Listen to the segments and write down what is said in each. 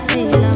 see.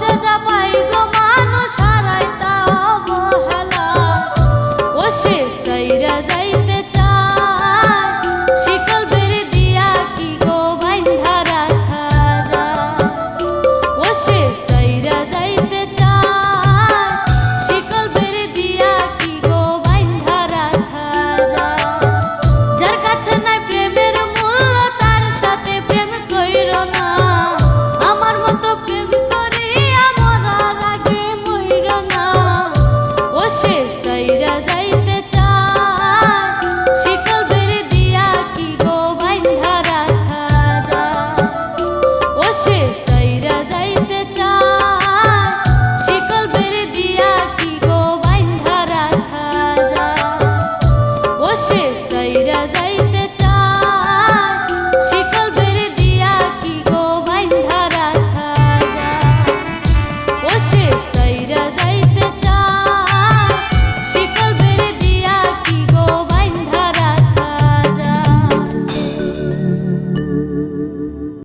সহজে যা পাই গো মানুষ হারাই তা shit.